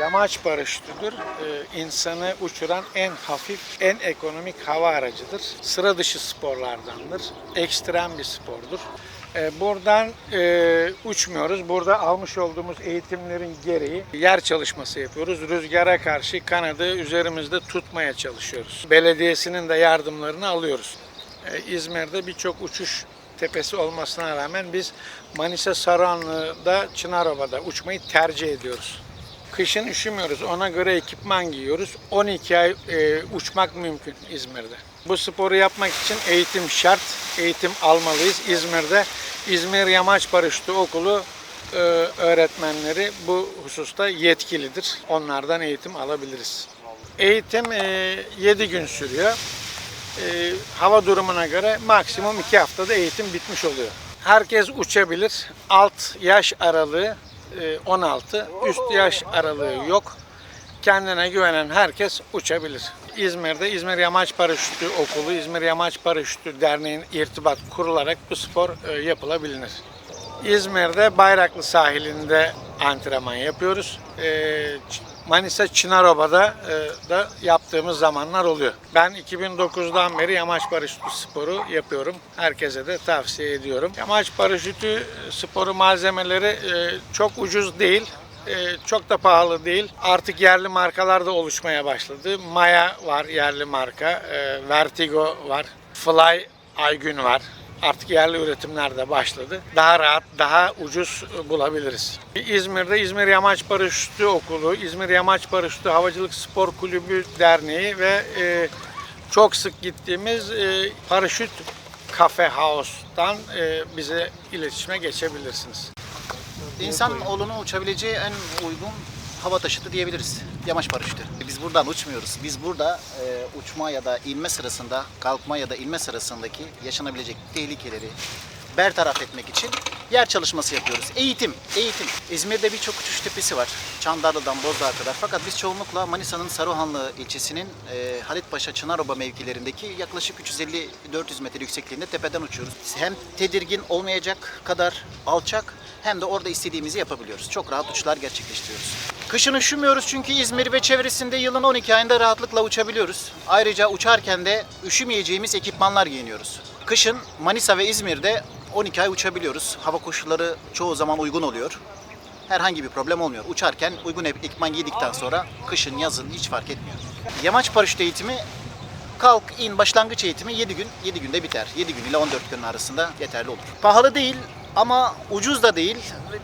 Yamaç paraşütüdür. Ee, insanı uçuran en hafif, en ekonomik hava aracıdır. Sıra dışı sporlardandır. Ekstrem bir spordur. Ee, buradan e, uçmuyoruz. Burada almış olduğumuz eğitimlerin gereği yer çalışması yapıyoruz. Rüzgara karşı kanadı üzerimizde tutmaya çalışıyoruz. Belediyesinin de yardımlarını alıyoruz. Ee, İzmir'de birçok uçuş tepesi olmasına rağmen biz Manisa Saranlı'da Çınaroba'da uçmayı tercih ediyoruz. Kışın üşümüyoruz. Ona göre ekipman giyiyoruz. 12 ay e, uçmak mümkün İzmir'de. Bu sporu yapmak için eğitim şart. Eğitim almalıyız. İzmir'de İzmir Yamaç Paraşütü Okulu e, öğretmenleri bu hususta yetkilidir. Onlardan eğitim alabiliriz. Eğitim 7 gün sürüyor. E, hava durumuna göre maksimum 2 haftada eğitim bitmiş oluyor. Herkes uçabilir. Alt yaş aralığı e, 16, üst yaş aralığı yok. Kendine güvenen herkes uçabilir. İzmir'de İzmir Yamaç Paraşütü Okulu, İzmir Yamaç Paraşütü Derneği'nin irtibat kurularak bu spor e, yapılabilir. İzmir'de Bayraklı sahilinde antrenman yapıyoruz. E, Manisa Çınaroba'da e, da yaptığımız zamanlar oluyor. Ben 2009'dan beri yamaç paraşütü sporu yapıyorum. Herkese de tavsiye ediyorum. Yamaç paraşütü sporu malzemeleri e, çok ucuz değil. E, çok da pahalı değil. Artık yerli markalar da oluşmaya başladı. Maya var yerli marka, e, Vertigo var, Fly Aygün var. Artık yerli üretimler de başladı. Daha rahat, daha ucuz bulabiliriz. İzmir'de İzmir Yamaç Paraşütü Okulu, İzmir Yamaç Paraşütü Havacılık Spor Kulübü Derneği ve e, çok sık gittiğimiz e, Paraşüt Cafe House'tan e, bize iletişime geçebilirsiniz. İnsan oğlunu uçabileceği en uygun hava taşıtı diyebiliriz. Yamaç paraşütü. Biz buradan uçmuyoruz. Biz burada e, uçma ya da inme sırasında, kalkma ya da inme sırasındaki yaşanabilecek tehlikeleri bertaraf etmek için yer çalışması yapıyoruz. Eğitim, eğitim. İzmir'de birçok uçuş tepesi var. Çandarlı'dan Bozdağ'a kadar. Fakat biz çoğunlukla Manisa'nın Saruhanlı ilçesinin e, Halitpaşa Çınaroba mevkilerindeki yaklaşık 350-400 metre yüksekliğinde tepeden uçuyoruz. Hem tedirgin olmayacak kadar alçak hem de orada istediğimizi yapabiliyoruz. Çok rahat uçuşlar gerçekleştiriyoruz. Kışın üşümüyoruz çünkü İzmir ve çevresinde yılın 12 ayında rahatlıkla uçabiliyoruz. Ayrıca uçarken de üşümeyeceğimiz ekipmanlar giyiniyoruz. Kışın Manisa ve İzmir'de 12 ay uçabiliyoruz. Hava koşulları çoğu zaman uygun oluyor. Herhangi bir problem olmuyor. Uçarken uygun ekipman giydikten sonra kışın yazın hiç fark etmiyor. Yamaç paraşüt eğitimi kalk in başlangıç eğitimi 7 gün 7 günde biter. 7 gün ile 14 gün arasında yeterli olur. Pahalı değil ama ucuz da değil.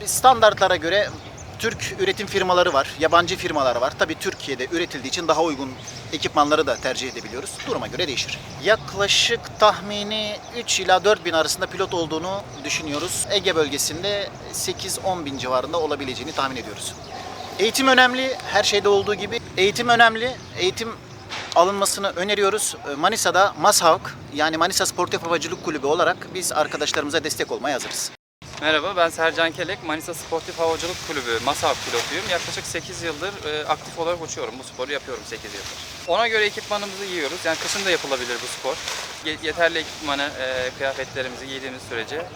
Standartlara göre Türk üretim firmaları var, yabancı firmalar var. Tabii Türkiye'de üretildiği için daha uygun ekipmanları da tercih edebiliyoruz. Duruma göre değişir. Yaklaşık tahmini 3 ila 4 bin arasında pilot olduğunu düşünüyoruz. Ege bölgesinde 8-10 bin civarında olabileceğini tahmin ediyoruz. Eğitim önemli, her şeyde olduğu gibi. Eğitim önemli. Eğitim alınmasını öneriyoruz. Ee, Manisa'da MASHAVK yani Manisa Sportif Havacılık Kulübü olarak biz arkadaşlarımıza destek olmaya hazırız. Merhaba ben Sercan Kelek, Manisa Sportif Havacılık Kulübü MASAV pilotuyum. Yaklaşık 8 yıldır e, aktif olarak uçuyorum. Bu sporu yapıyorum 8 yıldır. Ona göre ekipmanımızı giyiyoruz. Yani kışın da yapılabilir bu spor. Ye- yeterli ekipmanı, e, kıyafetlerimizi giydiğimiz sürece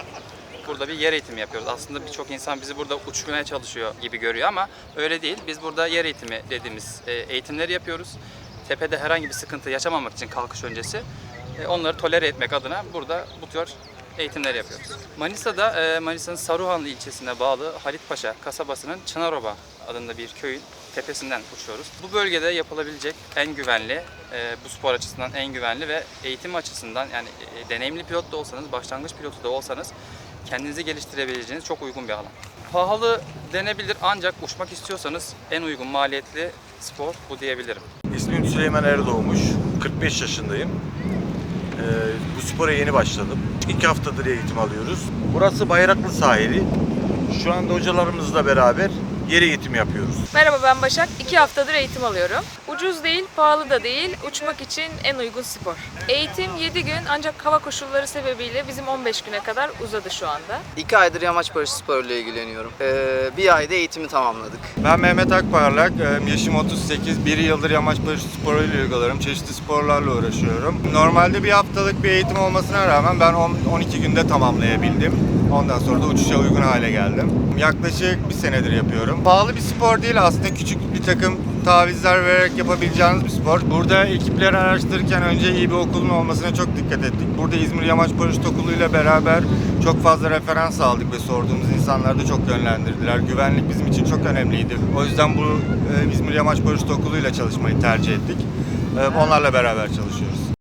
burada bir yer eğitimi yapıyoruz. Aslında birçok insan bizi burada uçmaya çalışıyor gibi görüyor ama öyle değil. Biz burada yer eğitimi dediğimiz e, eğitimleri yapıyoruz. Tepede herhangi bir sıkıntı yaşamamak için kalkış öncesi e, onları tolere etmek adına burada bu tür eğitimler yapıyoruz. Manisa'da e, Manisa'nın Saruhanlı ilçesine bağlı Halitpaşa kasabasının Çınaroba adında bir köyün tepesinden uçuyoruz. Bu bölgede yapılabilecek en güvenli, e, bu spor açısından en güvenli ve eğitim açısından yani e, deneyimli pilot da olsanız, başlangıç pilotu da olsanız kendinizi geliştirebileceğiniz çok uygun bir alan. Pahalı denebilir ancak uçmak istiyorsanız en uygun maliyetli spor bu diyebilirim. İsmim Süleyman Erdoğmuş. 45 yaşındayım. Ee, bu spora yeni başladım. İki haftadır eğitim alıyoruz. Burası Bayraklı sahili. Şu anda hocalarımızla beraber yer eğitimi yapıyoruz. Merhaba ben Başak. 2 haftadır eğitim alıyorum. Ucuz değil, pahalı da değil. Uçmak için en uygun spor. Eğitim 7 gün ancak hava koşulları sebebiyle bizim 15 güne kadar uzadı şu anda. İki aydır yamaç paraşütü sporuyla ilgileniyorum. Ee, bir ayda eğitimi tamamladık. Ben Mehmet Akparlak, yaşım 38, bir yıldır yamaç paraşütü sporuyla ilgileniyorum. Çeşitli sporlarla uğraşıyorum. Normalde bir haftalık bir eğitim olmasına rağmen ben on- 12 günde tamamlayabildim. Ondan sonra da uçuşa uygun hale geldim. Yaklaşık bir senedir yapıyorum. Pahalı bir spor değil aslında küçük bir takım tavizler vererek yapabileceğiniz bir spor. Burada ekipleri araştırırken önce iyi bir okulun olmasına çok dikkat ettik. Burada İzmir Yamaç Paraşüt Okulu ile beraber çok fazla referans aldık ve sorduğumuz insanlar da çok yönlendirdiler. Güvenlik bizim için çok önemliydi. O yüzden bu e, İzmir Yamaç Paraşüt Okulu ile çalışmayı tercih ettik. E, Onlarla beraber çalışıyoruz.